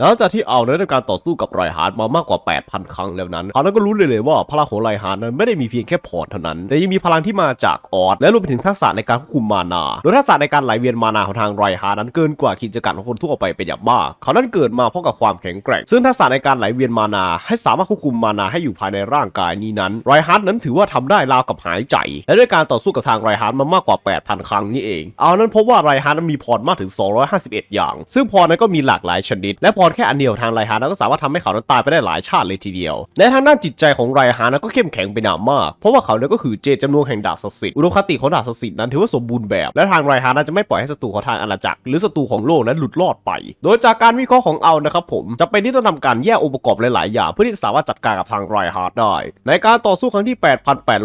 หลังจากที่เอาได้ทำการต่อสู้กับไรฮาร์ดมามากกว่า 8,000 ครั้งแล้วนั้นเขานั้นก็รู้เลยเลยว่าพลังของไรฮาร์ดนั้นไม่ได้มีเพียงแค่พอร์ตเท่านั้น แต่ยังมีพลังที่มาจากออสและรวมไปถึงทักษะในการควบคุมมานาโดยทักษะในการไหลเวียนมานาของทางไรฮาร์ดนั้นเกินกว่าขีดจำกัดของคนทั่วไปเป็นอย่างมากเขานั้นเกิดมาเพร้อมกับความแข็งแกร่ง ซึ่งทักษะในการไหลเวียนมานา ให้สามารถควบคุมมานาให้อยู่ภายในร่างกายนี้นั้นไรฮาร์ดนั้นถือว่าทำได้ราวกับหายใจ และด้วยการต่อสู้กับทางไรฮาร์ดมามากกว่า 8,000 ครั้งนี่เอง เอานั้นพบว่าไรฮาร์ดมีพรมากถึง 251 อย่าง ซึ่งพรนั้นก็มีหลากหลายชนิดและพรแค่อันเดียวทางไรฮานก็สามารถทำให้เขานั้นตายไปได้หลายชาติเลยทีเดียว และทางด้านจิตใจของไรฮานก็เข้มแข็งเป็นามาก เพราะว่าเขาเนี่ยก็คือเจตจำนวนแห่งดาบศักดิ์สิทธิ์อุดมคติของดาบศักดิ์สิทธิ์นั้นถือว่าสมบูรณ์แบบ และทางไรฮานจะไม่ปล่อยให้ศัตรูของทางอาณาจักรหรือศัตรูของโลกนั้นหลุดรอดไป โดยจากการวิเคราะห์ของเอานะครับผมจะเป็นที่ต้องทำการแยกองค์ประกอบหลายๆอย่าง เพื่อที่จะสามารถจัดการกับทางไรฮาร์ดได้ ในการต่อสู้ครั้งที่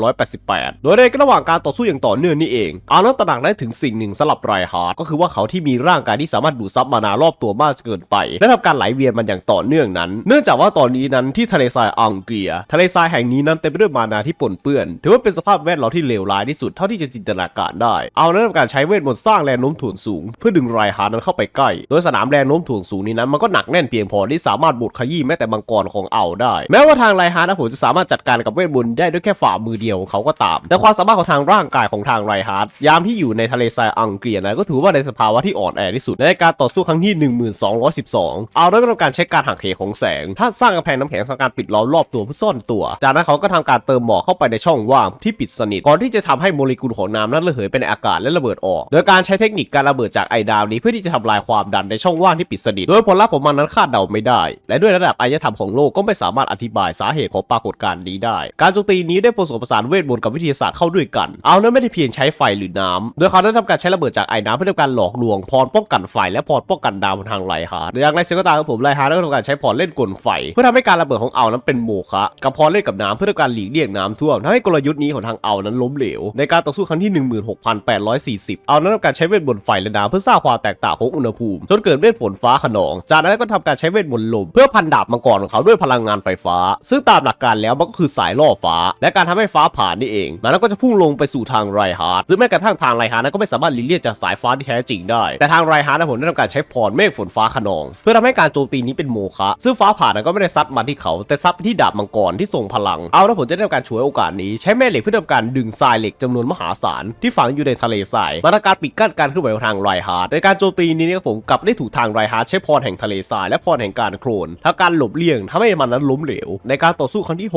8888 โดยในระหว่างการต่อสู้อย่างต่อเนื่องนี่เองเอานั้นตระหนักได้ถึงสิ่งหนึ่งสำหรับไรฮาร์ดก็คือว่าเขาที่มีร่างกายที่สามารถดูดซับมานารอบตัวมากเกินไปและทำการไหลเวียนมันอย่างต่อเนื่องนั้น เนื่องจากว่าตอนนี้นั้นที่ทะเลทรายอังเกีย ทะเลทรายแห่งนี้นั้นเต็มไปด้วยมานาที่ปนเปื้อน ถือว่าเป็นสภาพแวดล้อมที่เลวร้ายที่สุดเท่าที่จะจินตนาการได้ เอานั้นทำการใช้เวทมนต์สร้างแรงโน้มถ่วงสูง เพื่อดึงไรฮาร์ดนั้นเข้าไปใกล้ โดยสนามแรงโน้มถ่วงสูงนี้นั้นมันก็หนักแน่นเพียงพอที่สามารถบดขยี้แม้แต่มังกรของเอาได้ แม้ว่าทางไรฮาร์ดนะผมจะสามารถจัดการกับเวทมนต์ได้ด้วยแค่ฝ่ามือเดียวของเขาก็ตาม แต่ความสามารถของทางร่างกายของทางไรฮาร์ดยามที่อยู่ในทะเลทรายอังเกียนะก็ถือว่าในสภาวะที่อ่อนแอที่สุดในการต่อสู้ครั้งที่ 1212เอาได้ไม่ต้องการใช้การหักเหของแสง ถ้าสร้างกำแพงน้ำแข็งทำการปิดล้อมรอบตัวเพื่อซ่อนตัว จากนั้นเขาก็ทำการเติมหมอกเข้าไปในช่องว่างที่ปิดสนิทก่อนที่จะทำให้โมเลกุลของน้ำนั้นระเหยไปในอากาศและระเบิดออก โดยการใช้เทคนิคการระเบิดจากไอดาวนี้เพื่อที่จะทำลายความดันในช่องว่างที่ปิดสนิทโดยผลลัพธ์ของมันนั้นคาดเดาไม่ได้ และด้วยระดับอารยธรรมของโลกก็ไม่สามารถอธิบายสาเหตุของปรากฏการณ์นี้ได้ การโจมตีนี้ได้ผสมผสานเวทมนต์กับวิทยาศาสตร์เข้าด้วยกัน เอานั้นไม่ได้เพียงใช้ไฟหรือน้ำโดยเขาได้ทำการใช้ระเบิดจากไอ้น้ำเพื่อทำการหลอกลวงพรป้องกันไฟและพรป้องกันดาวบนทางไรฮาอย่างไรเสียก็ตามครับผมไรฮาร์ดได้ทำการใช้พรเล่นกลไฟ เพื่อทำให้การระเบิดของเอานั้นเป็นโมฆะกับพรเล่นกับน้ำเพื่อทำการหลีกเลี่ยงน้ำท่วมทำให้กลยุทธ์นี้ของทางเอานั้นล้มเหลว ในการต่อสู้ครั้งที่ 16,840 เอานั้นทำการใช้เวทมนต์ไฟและน้ำเพื่อสร้างความแตกต่างของอุณหภูมิ จนเกิดเวทฝนฟ้าขนอง จากนั้นก็ทำการใช้เวทมนต์ลม เพื่อพันดาบมังกรของเขาด้วยพลังงานไฟฟ้า ซึ่งตามหลักการแล้วมันก็คือสายล่อฟ้า และการทำให้ฟ้าผ่านนี่เองมันก็จะพุ่งลงไปสู่ทางไรฮาร์ดซึ่งแม้กระทั่งทางไรฮาร์ดนั้นก็ไม่สามารถหลีกเลี่ยงจากสายฟ้าที่แท้จริงได้ แต่ทางไรฮาร์ดนะผมได้ทำการใช้พรเมฆฝนฟ้าขนอง เพื่อทำให้การโจมตีนี้เป็นโมฆะซึ่งฟ้าผ่านก็ไม่ได้ซัดมาที่เขา แต่ซัดไปที่ดาบมังกรที่ทรงพลัง เอาแล้วผมจะได้ทำการฉวยโอกาสนี้ใช้แม่เหล็กเพื่อทำการดึงทรายเหล็กจำนวนมหาศาลที่ฝังอยู่ในทะเลทรายมาทำการปิดกั้นการเคลื่อนไหวของทางไรฮาร์ดในการโจมตีนี้นะครับผมกลับได้ถูกทางไรฮาร์ดใช้พรแห่งทะเลทรายและพรแห่งการโคลนทำการหลบเลี่ยงทำให้มันนั้นล้มเหลว ในการต่อสู้ครั้งที่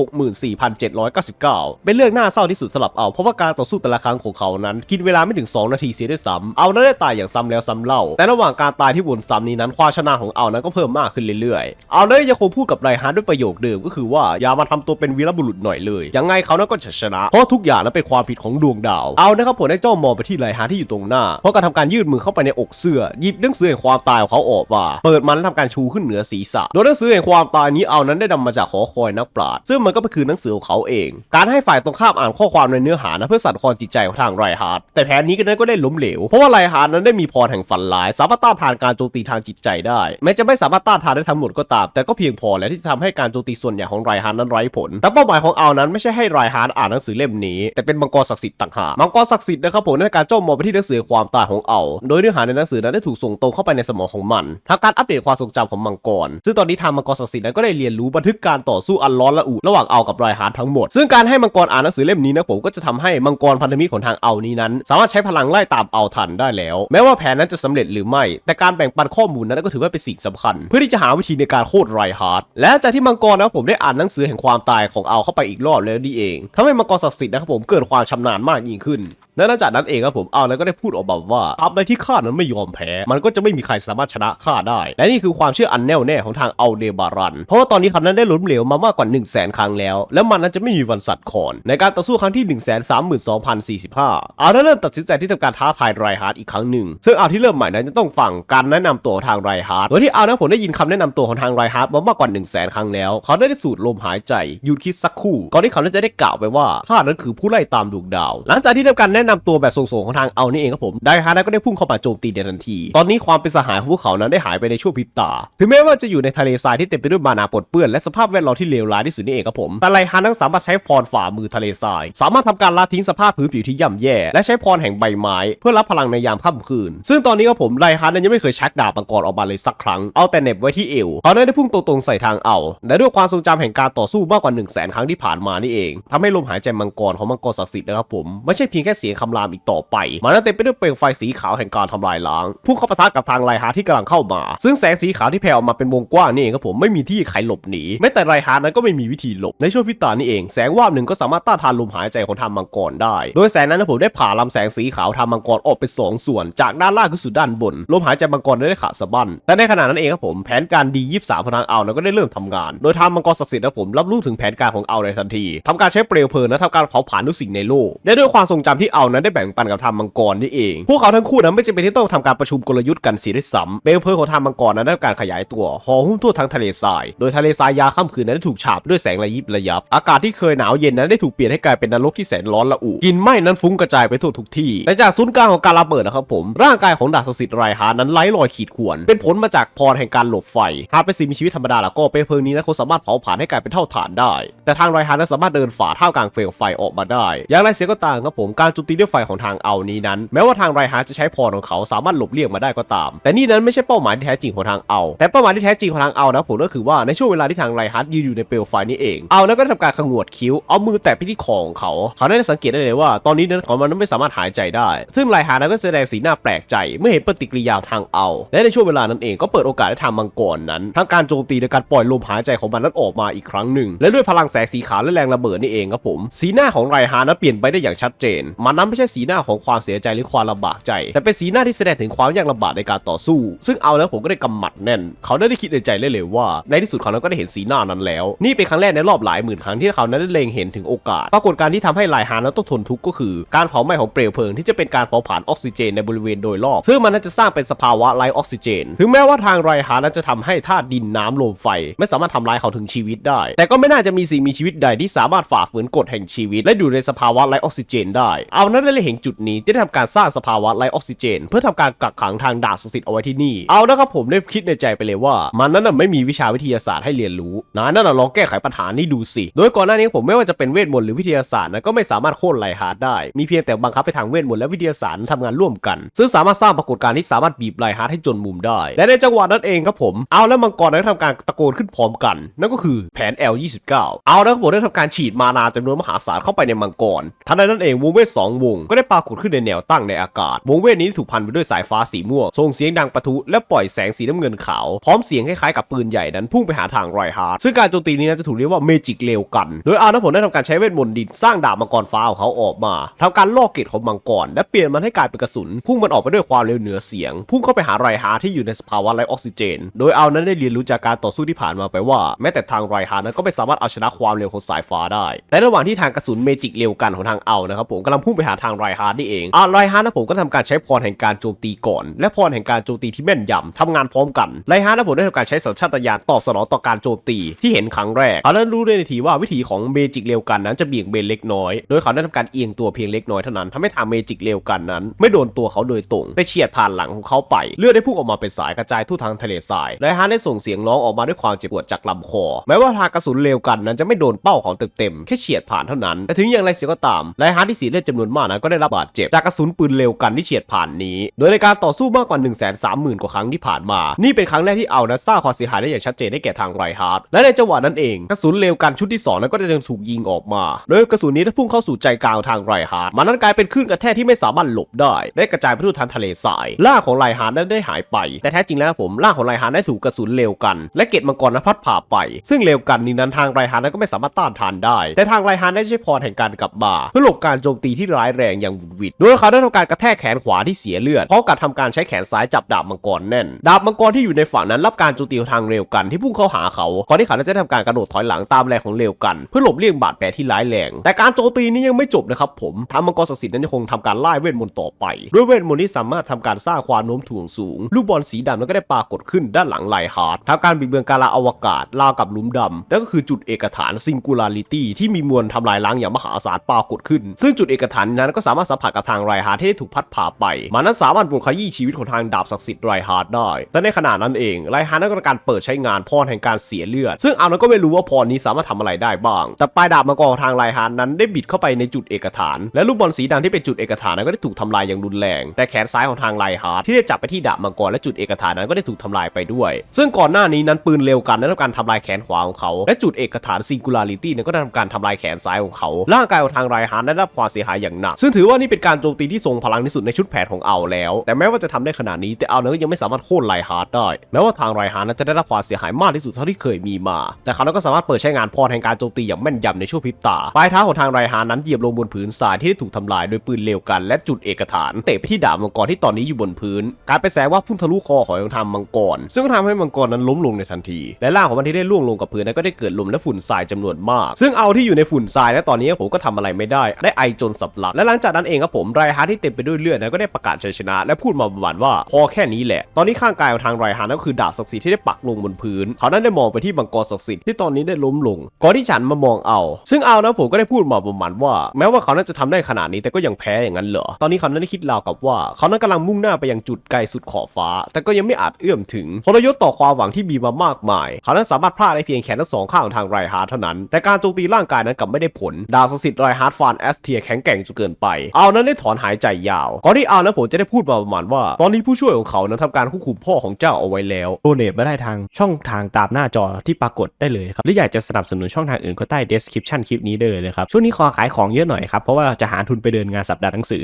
64,799 เป็นเรื่องน่าเศร้าที่สุดสำหรับเอาเพราะว่าการต่อสู้แต่ละครั้งของเขานั้น กินเวลาไม่ถึง 2 นาทีเสียด้วยซ้ำเอานั้นได้ตายอย่างซ้ำแล้วซ้ำเล่า แต่ระหว่างการตายที่วนซ้ำนี้นั้นความชนะของเอานั้นก็เพิ่มมากขึ้นเรื่อยๆ เอานั้นยังคงพูดกับไรฮาร์ดด้วยประโยคเดิมก็คือว่าอย่ามาทำตัวเป็นวีรบุรุษหน่อยเลยยังไงเขานั้นก็จะชนะ เพราะทุกอย่างนั้นเป็นความผิดของดวงดาวเอานะครับผมได้จ้องมองไปที่ไรฮาร์ดที่อยู่ตรงหน้า เพราะการทำการยืดมือเข้าไปในอกเสื้อหยิบหนังสือแห่งความตายของเขาออกมาเปิดมันแล้วทำการชูขึ้นเหนือศีรษะ โดยหนังสือแห่งความตายนี้เอานั้นได้นำมาจากหอคอยนักปราชญ์ซึ่งมันก็คือหนังสือของเขาเอง การให้ฝ่ายตรงข้ามอ่านข้อความในเนื้อหานะเพื่อสั่นคลอนจิตใจของทางไรฮาร์ดแต่แผนนี้ก็นั้นก็ได้ล้มเหลวเพราะว่าไรฮาร์ดนั้นได้มีพรแห่งฝันร้ายสามารถต้านทานการโจมตีทางจิตใจได้แม้จะไม่สามารถต้านทานได้ทั้งหมดก็ตาม แต่ก็เพียงพอแล้วที่จะทำให้การโจมตีส่วนใหญ่ของไรฮาร์ดนั้นไร้ผล แต่เป้าหมายของเอานั้นไม่ใช่ให้ไรฮาร์ดอ่านหนังสือเล่มนี้ แต่เป็นมังกรศักดิ์สิทธิ์ต่างหากมังกรศักดิ์สิทธิ์นะครับผมในการจ้องมองไปที่หนังสือความตายของเอา โดยเนื้อหาในหนังสือนั้นได้ถูกส่งตรงเข้าไปในสมองของมันทำการอัปเดตความทรงจำของมังกร ซึ่งตอนนี้ทางมังกรศักดิ์สิทธิ์นั้นก็ได้เรียนรู้บันทึกการต่อสู้อันร้อนระอุระหว่างเอากับไรฮาร์ดทั้งหมด ซึ่งการให้มังกรอ่านหนังสือเล่มนี้นะผมก็จะทำให้มังกรพันธมิตรของทางเอานี้นั้น สามารถใช้พลังไล่ตามเอาทันได้แล้ว แม้ว่าแผนนั้นจะสำเร็จหรือไม่ แต่การแบ่งปันข้อมูลนั้นก็ถือว่าเป็นสิ่งสำคัญ เพื่อที่จะหาวิธีในการโค่นไรฮาร์ดและจากที่มังกรนะผมได้อ่านหนังสือแห่งความตายของเอาเข้าไปอีกรอบแล้วนี่เองทำให้มังกรศักดิ์สิทธิ์นะครับผมเกิดความชำนาญมากยิ่งขึ้นและหลังจากนั้นเองครับผมเอาแล้วก็ได้พูดออกมาว่าอัพในที่ข้านั้นไม่ยอมแพ้ มันก็จะไม่มีใครสามารถชนะข้าได้ และนี่คือความเชื่ออันแน่วแน่ของทางเอาเดบารัน เพราะว่าตอนนี้เขานั้นได้ล้มเหลวมามากกว่า 1 0 0 0 0แสนครั้งแล้ว และมันนั้นจะไม่มีวันสัตว์ขอน ในการต่อสู้ครั้งที่ 1 3 2 0 4 5เอาแล้วเริ่มตัดสินใจที่ทำการท้าทายไรฮาร์ดอีกครั้งหนึ่งซึ่งเอาที่เริ่มใหม่นั้นจะต้องฟังการแนะนำตัวทางไรฮาร์ดโดยที่เอานะผมได้ยินคำแนะนำตัวของทางไรฮาร์ดมามากกว่า1 0 0 0 0แสนครั้งแล้ว เขาได้สูดลมหายใจหยุดคิดสักครู่ก่อนที่เขานั้นจะได้กล่าวไปว่าข้านั้นคือผู้ไล่ตามดวงดาว หลังจากที่ทำการแนะนำตัวแบบทรงๆของทางเอานี่เองครับผมไดฮาร์ดก็ได้พุ่งเข้ามาโจมตีในทันที ตอนนี้ความเป็นสหายของพวกเขานั้นได้หายไปในช่วงพริบตา ถึงแม้ว่าจะอยู่ในทะเลทรายที่เต็มไปด้วยมานาปนเปื้อนและสภาพแวดล้อมที่เลวร้ายที่สุดนี่เองครับผมแต่ไลฮาร์ดนั้นสามารถใช้พรฝ่ามือทะเลทราย สามารถทำการละทิ้งสภาพพื้นผิวที่ย่ำแย่และใช้พรแห่งใบไม้ เพื่อรับพลังในยามค่ำคืน ซึ่งตอนนี้ครับผมไลฮาร์ดนั้นยังไม่เคยชักดาบมังกรออกมาเลยสักครั้งเอาเอาแต่เน็บไว้ที่เอวเขาได้พุ่งตรงๆใส่ทางเอาและด้วยความทรงจำแห่งการต่อสู้มากกว่า1 0 0 0 0แสนครั้งที่ผ่านมานี่เองทำให้ลมหายใจมังกรของมังกรศักดิ์สิทธิ์นะครับผมไม่ใช่เพียงแค่เสียงคำรามอีกต่อไป มันนั้นเต็มไปด้วยเปลวไฟสีขาวแห่งการทำลายล้างพุ่งเข้าปะทะกับทางไรฮาร์ที่กำลังเข้ามา ซึ่งแสงสีขาวที่แผ่ออกมาเป็นวงกว้างนี่เองครับผมไม่มีที่ใครหลบหนีแม้แต่ไรฮาร์นั้นก็ไม่มีวิธีหลบในช่วงพิตานี่เอง แสงวาบหนึ่งก็สามารถต้านทานลมหายใจของทางมังกรได้ โดยแสงนั้นนะผมได้ผ่าลำแสงสีขาวทางมังกรออกเป็นสองส่วน จากด้านล่างขึ้นสู่ด้านบนลมหายใจมังกรได้ขาดสะบั้นแต่ในขณะนั้นเองครับผมแผนการดียี่สามพลังเอานั้นก็ได้เริ่มทำงาน โดยทางมังกรศักดิ์สิทธิ์นะผมรับรู้ถึงแผนการของเอาในทันทีทำการใช้เปลวเพลิงและทำการเผาผลาญทุกสิ่งในโลกและด้วยความทรงจำที่เอานั้นได้แบ่งปันกับทางมังกรนี่เอง พวกเขาทั้งคู่นั้นไม่จำเป็นที่ต้องทำการประชุมกลยุทธ์กันเสียด้วยซ้ำเปลวเพลิงของทางมังกรนั้นได้การขยายตัวห่อหุ้มทั่วทั้งทะเลทราย โดยทะเลทรายยาค่ำคืนนั้นได้ถูกฉาบด้วยแสงระยิบระยับ อากาศที่เคยหนาวเย็นนั้นได้ถูกเปลี่ยนให้กลายเป็นนรกที่แสนร้อนระอุกินไหม้นั้นฟุ้งกระจายไปทั่วทุกที่และจากศูนย์กลางของการระเบิดนะครับผมร่างกายของดาบศักดิ์สิทธิ์ไรฮานั้นไร้รอยขีดข่วนเป็นผลมาจากพรแห่งการหลบไฟ หากเป็นสิ่งมีชีวิตธรรมดาแล้วก็เปลวเพลิงนี้นะคงสามารถเผาผลาญให้กลายเป็นเท่าฐานได้ แต่ทางไรฮาร์นั้นสามารถเดินฝ่าท่ากลางเปลวไฟออกมาได้ อย่างไรเสียก็ตามครับผมการโจมตีด้วยไฟของทางเอานี้นั้น แม้ว่าทางไรฮาร์จะใช้พรของเขาสามารถหลบเลี่ยงมาได้ก็ตาม แต่นี่นั้นไม่ใช่เป้าหมายที่แท้จริงของทางเอา แต่เป้าหมายที่แท้จริงของทางเอานะผมก็คือว่าในช่วงเวลาที่ทางไรฮาร์ยืนอยู่ในเปลวไฟนี้เองเอานั้นก็ได้ทำการขงวดคิ้วเอามือแตะไปที่คอของเขา เขาได้สังเกตได้เลยว่า ตอนนี้นั้นของมันไม่สามารถหายใจได้ ซึ่งไรฮาร์นั้นก็แสดงสีหน้าแปลกใจเมื่อเห็นปฏิกิริยาทางเอา และในช่วงเวลานั้นเองก็เปิดโอกาสให้ทางมังกรนั้นทำการโจมตีโดยการปล่อยลมหายใจของมันนั้นออกมาอีกครั้งหนึ่ง และด้วยพลังแสงสีขาวและแรงระเบิดนี่เองครับผม สีหน้าของไรฮานั้นเปลี่ยนไปได้อย่างชัดเจน มันนั้นไม่ใช่สีหน้าของความเสียใจหรือความลำบากใจ แต่เป็นสีหน้าที่แสดงถึงความยากลำบากในการต่อสู้ ซึ่งเอาแล้วผมก็ได้กำหมัดแน่น เขาได้คิดในใจเลยเลยว่า ในที่สุดเขานั้นก็ได้เห็นสีหน้านั้นแล้ว นี่เป็นครั้งแรกในรอบหลายหมื่นครั้งที่เขานั้นได้เล็งเห็นถึงโอกาส ปรากฏการณ์ที่ทำให้ไรฮานั้นต้องทนทุกข์ก็คือ การเผาไหม้ของเปลวเพลิงที่จะเป็นการเผาผลาญออกซิเจนในบริเวณโดยรอบซึ่งมันนั้นจะสร้างเป็นสภาวะไร้ออกซิเจน ถึงแม้ว่าทางไรฮาร์นั้นจะทำให้ธาตุดินน้ำลมไฟ ไม่สามารถทำลายเขาถึงชีวิตได้ แต่ก็ไม่น่าจะมีสิ่งมีชีวิตใดที่สามารถฝ่าฝืนกฎแห่งชีวิต และอยู่ในสภาวะไร้ออกซิเจนได้ เอานั้นได้เห็นจุดนี้จะได้ทำการสร้างสภาวะไร้ออกซิเจน เพื่อทำการกักขังทางดาบศักดิ์สิทธิ์เอาไว้ที่นี่ เอานะครับผมได้คิดในใจไปเลยว่า มันนั้นนะไม่มีวิชาวิทยาศาสตร์ให้เรียนรู้นะนั่นนะลองแก้ไขปัญหานี้ดูสิ โดยก่อนหน้านี้ผมไม่ว่าจะเป็นเวทมนต์หรือวิทยาศาสตร์นะก็ไม่สามารถโค่นไลฮาร์ดได้ มีเพียงแต่บังคับไปทางเวทมนต์และวิทยาศาสตร์ทำงานร่วมกัน ซึ่งสามารถสร้างปรากฏการณ์ที่สามารถบีบไลฮาร์ดให้จนมุมได้ และในจังหวะนั้นเองครับผม เอาและมังกรได้ทำการตะโกนขึ้นพร้อมกัน นั่นก็คือแผน L29 เอาแล้วครับผมได้ทำการฉีดมานาจำนวนมหาศาลเข้าไปในมังกรทันใดนั้นเองวงเวทสองวงก็ได้ปรากฏขึ้นในแนวตั้งในอากาศ วงเวทนี้ถูกพันไปด้วยสายฟ้าสีม่วงส่งเสียงดังปะทุและปล่อยแสงสีน้ำเงินขาว พร้อมเสียงคล้ายๆกับปืนใหญ่นั้นพุ่งไปหาทางไรฮาร์ดซึ่งการโจมตีนี้นจะถูกเรียกว่าเมจิกเลวกัน โดยอาร์นผลได้ทำการใช้เวทมนต์ดินสร้างดาบมังกรฟ้าของเขาออกมาทำการลอกเกตของมังกรและเปลี่ยนมันให้กลายเป็นกระสุน พุ่งมันออกไปด้วยความเร็วเหนือเสียง พุ่งเข้าไปหาไรฮาร์ดที่อยู่ในสภาวะไร้ออกซิเจน โดยเอานั้นได้เรียนรู้จากการต่อสู้ที่ผ่านมาไปว่า แม้แต่ทางไรฮานั้นก็ไม่สามารถเอาชนะความเร็วของสายฟ้าได้และระหว่างที่ทางกระสุนเมจิกเร็วกันของทางเอานะครับผมกำลังพุ่งไปหาทางไรฮาร์ดนี่เองอาไรฮาร์ดนะผมก็ทำการใช้พรแห่งการโจมตีก่อน และพรแห่งการโจมตีที่แม่นยำทำงานพร้อมกันไรฮาร์ดนะผมได้ทำการใช้สัญชาตญาณตอบสนองต่อการโจมตีที่เห็นครั้งแรกเขานั้รู้ได้ในทีว่าวิธีของเมจิกเร็วกันนั้นจะเบี่ยงเบนเล็กน้อย โดยเขาได้ทำการเอียงตัวเพียงเล็กน้อยเท่านั้นทำให้ทางเมจิกเร็วกันนั้น ไม่โดนตัวเขาโดยตรงแต่เฉียดผ่านหลังของเขาไป เลือดได้พุ่งออกมาเป็นสายกระจายทั่วทางทะเลทรายไรฮาร์ดได้ส่งเสียงร้องออกมาด้วยความเจ็บปวดจากลำคอ แม้ว่าทางกระสุนเร็วกันนั้นจะไม่โดนเป้าของตึกเต็มแค่เฉียดผ่านเท่านั้น แต่ถึงอย่างไรเสียก็ตามไรฮาร์ดที่เสียเลือดจำนวนมากนั้นก็ได้รับบาดเจ็บจากกระสุนปืนเร็วกันที่เฉียดผ่านนี้ โดยในการต่อสู้มากกว่า 1 3 0 0 0 0 กว่าครั้งที่ผ่านมา นี่เป็นครั้งแรกที่เอานะสร้าความเสียหายได้อย่างชัดเจนให้แก่ทางไรฮาร์ดและในจังหวะนั้นเองกระสุนเร็วกันชุดที่สองนั้นก็จะยังถูกยิงออกมา โดยกระสุนนี้ได้พุ่งเข้าสู่ใจกลางทางไรฮาร์ดมันนั้นกลายเป็นคลื่นกระแทกที่ไม่สามารถหลบได้ ได้กระจายไปทั่วทางทะเลทรายล่าของไรฮาร์ดนั้นได้หายไป แต่แท้จริงแล้วผมล่าของไรฮาร์ดได้ถูกกระสุนเร็วกัน และเกตมังกรนั้นพัดผ่าไป ซึ่งเร็วกันนี้นั้นทางไรฮาร์ดนั้นก็ไม่สามารถต้านทานได้ แต่ทางไรฮาร์ดได้ใช้พรแห่งการกลับมาเพื่อหลบการโจมตีที่ร้ายแรงอย่างวุดวิดโดยเขาได้ทำการกระแทกแขนขวาที่เสียเลือดพร้อมกับทำการใช้แขนซ้ายจับดาบมังกรแน่น ดาบมังกรที่อยู่ในฝั่งนั้นรับการโจมตีทางเร็วกันที่พุ่งเข้าหาเขาก่อนที่เขาจะทำการกระโดดถอยหลังตามแรงของเร็วกัน เพื่อหลบเลี่ยงบาดแผลที่ร้ายแรง แต่การโจมตีนี้ยังไม่จบนะครับผมทางมังกรศักดิ์สิทธิ์นั้นยังคงทำการไล่เวทมนต์ต่อไป ด้วยเวทมนต์ที่สามารถทำการสร้างความโน้มถ่วงสูง ลูกบอลสีดำนั้นก็ได้ปรากฏขึ้นด้านหลังไลฮาร์ดทำการบิดเบือนกาลาอวกาศราวกับหลุมดำนั่นก็คือจุดเอกฐานซิงคูลาริตี้ที่มีมวลทำลายล้างอย่างมหาศาลปรากฏขึ้น ซึ่งจุดเอกฐานนั้นก็สามารถสัมผัสกับทางไรฮาร์ดที่ได้ถูกพัดพาไป มันนั้นสามารถปลุกขยี้ชีวิตของทางดาบศักดิ์สิทธิ์ไรฮาร์ดได้ แต่ในขณะนั้นเองไรฮาร์ดนั้นก็ทำการเปิดใช้งานพรแห่งการเสียเลือด ซึ่งเอานั้นก็ไม่รู้ว่าพรนี้สามารถทำอะไรได้บ้าง แต่ปลายดาบมังกรของทางไรฮาร์ดนั้นได้บิดเข้าไปในจุดเอกฐาน และลูกบอลสีดำที่เป็นจุดเอกฐานนั้นก็ได้ถูกทำลายอย่างรุนแรง แต่แขนซ้ายของทางไรฮาร์ดที่ได้จับไปที่ดาบมังกรและจุดเอกฐานนั้นก็ได้ถูกทำำลายไปด้วย ซึ่งก่อนหน้านี้นั้นปืนเร็วกันได้ทำการทำลายแขนขวาของเขา และจุดเอกฐาน singularity เนี่ยก็ได้ทำการทำลายแขนซ้ายของเขาร่างกายของทางไรฮานได้รับความเสียหายอย่างหนัก ซึ่งถือว่านี่เป็นการโจมตีที่ทรงพลังที่สุดในชุดแผนของเอาแล้ว แต่แม้ว่าจะทำได้ขนาดนี้แต่เอานั้นก็ยังไม่สามารถโค่นไรฮาร์ดได้แม้ว่าทางไรฮาร์นั้นจะได้รับความเสียหายมากที่สุดเท่าที่เคยมีมา แต่เขาก็สามารถเปิดใช้งานพรแห่งการโจมตีอย่างแม่นยำในช่วงพริบตาปลายเท้าของทางไรฮาร์นั้นเหยียบลงบนผืนทรายที่ได้ถูกทำลายโดยปืนเร็วกันและจุดเอกฐานเตะไปที่ดาบมังกรที่ตอนนี้อยู่บนพื้น การไปแสงว่าพุ่งทะลุคอของทางมังกร ซึ่งก็ทำให้มังกรนั้นล้มลงในทันที และร่างของมันที่ได้ล่วงลงกับพื้นนั้นก็ได้เกิดลมและฝุ่นทรายจำนวนมาก ซึ่งเอาที่อยู่ในฝุ่นทรายและตอนนี้ผมก็ทำอะไรไม่ได้ ได้ไอจนสับหลักและหลังจากนั้นเองครับผมไรฮาร์ที่เต็มไปด้วยเลือดนั้นก็ได้ประกาศชัยชนะ และพูดมาประมาณว่าพอแค่นี้แหละ ตอนนี้ข้างกายของทางไรฮาร์นั่นก็คือดาบศักดิ์สิทธิ์ที่ได้ปักลงบนพื้น เขานั้นได้มองไปที่มังกรศักดิ์สิทธิ์ที่ตอนนี้ได้ล้มลง ก่อนที่ฉันมามองเอา ซึ่งเอานะผมก็ได้พูดมาประมาณว่า แม้ว่าเขานั้นจะทำได้ขนาดนี้แต่ก็ยังแพ้อย่างนั้นเหรอ ตอนนี้เขานั้นได้คิดราวกับว่า เขานั้นกำลังมุ่งหน้าไปยังจุดไกลสุดขอบฟ้า แต่ก็ยังไม่อาจเอื้อมถงทรยศต่อความหวังที่มีมามากมาย เขานั้นสามารถพลาดได้เพียงแขนทั้งสองข้างของทางไรฮาร์เท่านั้น แต่การโจมตีร่างกายนั้นกลับไม่ได้ผล ดาวศักดิ์สิทธิ์ไรฮาร์ฟานแอสเทียแข็งแกร่งจนเกินไป เอานั้นได้ถอนหายใจยาว ก่อนที่เอานั้นผมจะได้พูดมาประมาณว่า ตอนนี้ผู้ช่วยของเขานั้นทำการควบคุมพ่อของเจ้าเอาไว้แล้วโดเนทมาได้ทางช่องทางตามหน้าจอที่ปรากฏได้เลยครับหรืออยากจะสนับสนุนช่องทางอื่นก็ใต้ description คลิปนี้ได้เลยนะครับช่วงนี้ขอขายของเยอะหน่อยครับเพราะว่าจะหาทุนไปเดินงานสัปดาห์หนังสือ